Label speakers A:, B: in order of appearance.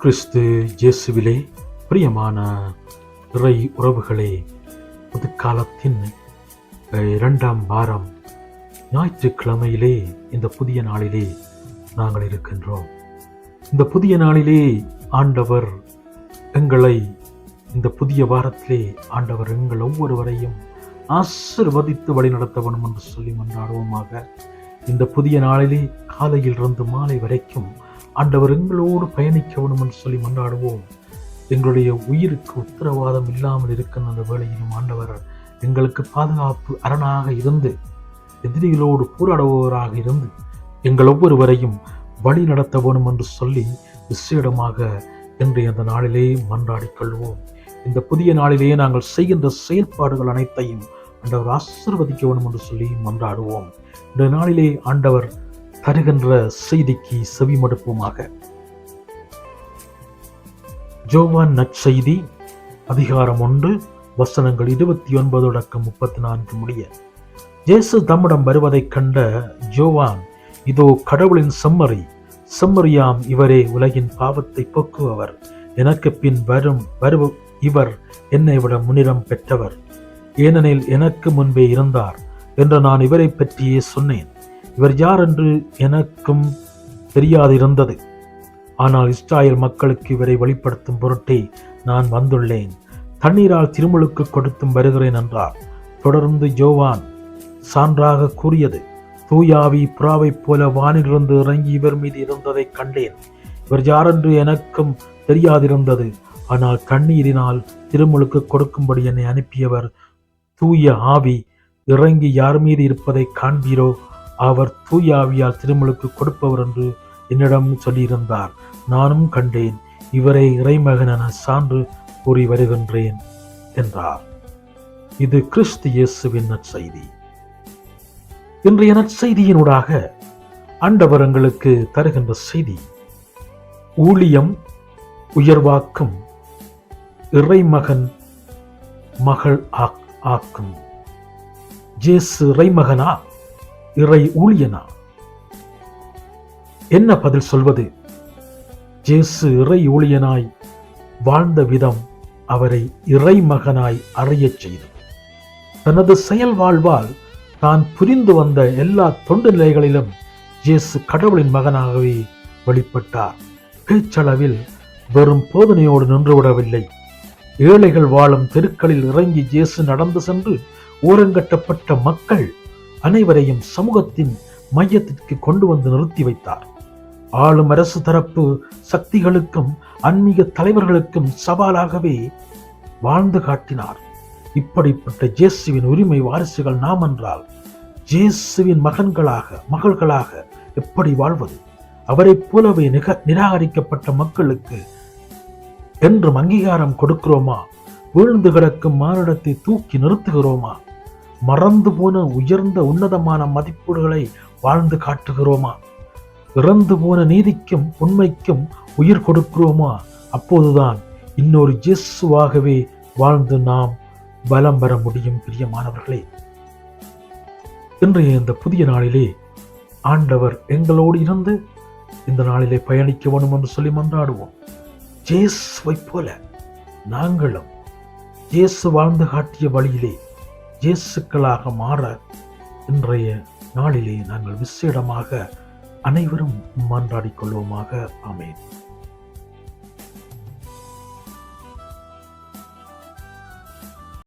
A: கிறிஸ்து இயேசுவிலே பிரியமான இறை உறவுகளே புதுக்காலத்தின் இரண்டாம் வாரம் ஞாயிற்றுக்கிழமையிலே இந்த புதிய நாளிலே நாங்கள் இருக்கின்றோம். இந்த புதிய நாளிலே ஆண்டவர் எங்களை இந்த புதிய வாரத்திலே ஆண்டவர் எங்கள் ஒவ்வொருவரையும் ஆசிர்வதித்து வழிநடத்த வேண்டும் என்று சொல்லி மன்றாடுவோமாக இந்த புதிய நாளிலே காலையிலிருந்து மாலை வரைக்கும் ஆண்டவர் எங்களோடு பயணிக்க வேண்டும் என்று சொல்லி மன்றாடுவோம். எங்களுடைய உயிருக்கு உத்தரவாதம் இல்லாமல் இருக்கின்ற அந்த வேளையிலும் ஆண்டவர் எங்களுக்கு பாதுகாப்பு அரணாக இருந்து எதிரிகளோடு போராடுபவராக இருந்து எங்கள் ஒவ்வொருவரையும் வழி நடத்த வேண்டும் என்று சொல்லி விசேடமாக இன்றைய அந்த நாளிலே மன்றாடிக் கொள்வோம். இந்த புதிய நாளிலே நாங்கள் செய்கின்ற செயல்பாடுகள் அனைத்தையும் ஆண்டவர் ஆசிர்வதிக்க வேண்டும் என்று சொல்லி மன்றாடுவோம். இந்த நாளிலே ஆண்டவர் தருகின்ற செய்திக்கு செவிமடுப்போமாக. ஜோவான் நற்செய்தி அதிகாரம் ஒன்று வசனங்கள் இருபத்தி ஒன்பது அடக்கம் முப்பத்தி நான்கு முடிய. இயேசு தம்மிடம் வருவதைக் கண்ட ஜோவான் இதோ கடவுளின் செம்மறி செம்மறியாம் இவரே உலகின் பாவத்தை போக்குபவர். எனக்கு பின் வரும் வரு இவர் என்னை விட முன்னிடம் பெற்றவர். ஏனெனில் எனக்கு முன்பே இருந்தார் என்று நான் இவரை பற்றியே சொன்னேன். இவர் யார் என்று எனக்கும் தெரியாதிருந்தது. ஆனால் இஸ்ராயல் மக்களுக்கு இவரை வெளிப்படுத்தும் பொருட்டே நான் வந்துள்ளேன். தண்ணீரால் திருமுழுக்கு கொடுத்தும் வருகிறேன் என்றார். தொடர்ந்து ஜோவான் சான்றாக கூறியது தூயாவி புறாவைப் போல வானிலிருந்து இறங்கி இவர் மீது இருந்ததைக் கண்டேன். இவர் யாரென்று எனக்கும் தெரியாதிருந்தது. ஆனால் கண்ணீரினால் திருமுழுக்கு கொடுக்கும்படி என்னை அனுப்பியவர் தூய ஆவி. இறங்கி யார் மீது இருப்பதை காண்பீரோ அவர் தூயாவியால் திருமலுக்கு கொடுப்பவர் என்று என்னிடம் சொல்லியிருந்தார். நானும் கண்டேன் இவரை இறைமகன் என சான்று கூறி வருகின்றேன் என்றார். இது கிறிஸ்து இயேசுவின் நற்செய்தி. இன்றைய நற்செய்தியினூடாக ஆண்டவர் எங்களுக்கு தருகின்ற செய்தி ஊழியம் உயர்வாக்கும் இறைமகன் மகள் ஆக்- ஆக்கும். ஜேசு இறைமகனா? இறை ஊழியனா? என்ன பதில் சொல்வது? ஜேசு இறை ஊழியனாய் வாழ்ந்த விதம் அவரை இறைமகனாய் அறியச் செய்தது. தனது செயல் வாழ்வால் தான் புரிந்து வந்த எல்லா தொண்டு நிலைகளிலும் இயேசு கடவுளின் மகனாகவே வெளிப்பட்டார். பேச்சளவில் வெறும் போதனையோடு நின்றுவிடவில்லை. ஏழைகள் வாழும் தெருக்களில் இறங்கி இயேசு நடந்து சென்று ஓரங்கட்டப்பட்ட மக்கள் அனைவரையும் சமூகத்தின் மையத்திற்கு கொண்டு வந்து நிறுத்தி வைத்தார். ஆளும் அரசு தரப்பு சக்திகளுக்கும் ஆன்மீக தலைவர்களுக்கும் சவாலாகவே வாழ்ந்து காட்டினார். இப்படிப்பட்ட ஜேசுவின் உரிமை வாரிசுகள் நாம் என்றால் ஜேசுவின் மகன்களாக மகள்களாக எப்படி வாழ்வது? அவரைப் போலவே நிக நிராகரிக்கப்பட்ட மக்களுக்கு என்றும் அங்கீகாரம் கொடுக்கிறோமா? வீழ்ந்து கிடக்கும் மானிடத்தை தூக்கி நிறுத்துகிறோமா? மறந்து போன உயர்ந்த உன்னதமான மதிப்பீடுகளை வாழ்ந்து காட்டுகிறோமா? இறந்து போன நீதிக்கும் உண்மைக்கும் உயிர் கொடுக்கிறோமா? அப்போதுதான் இன்னொரு இயேசுவாகவே வாழ்ந்து நாம் பலம் பெற முடியும் பிரியமானவர்களே இன்றைய இந்த புதிய நாளிலே ஆண்டவர் எங்களோடு இருந்து இந்த நாளிலே பயணிக்க வேணும் என்று சொல்லி மன்றாடுவோம். ஜேசுவை போல நாங்களும் இயேசு வாழ்ந்து காட்டிய வழியிலே இயேசுக்களாக மாற இன்றைய நாளிலே நாங்கள் விசேடமாக அனைவரும் மன்றாடிக்கொள்வோமாக கொள்வோமாக.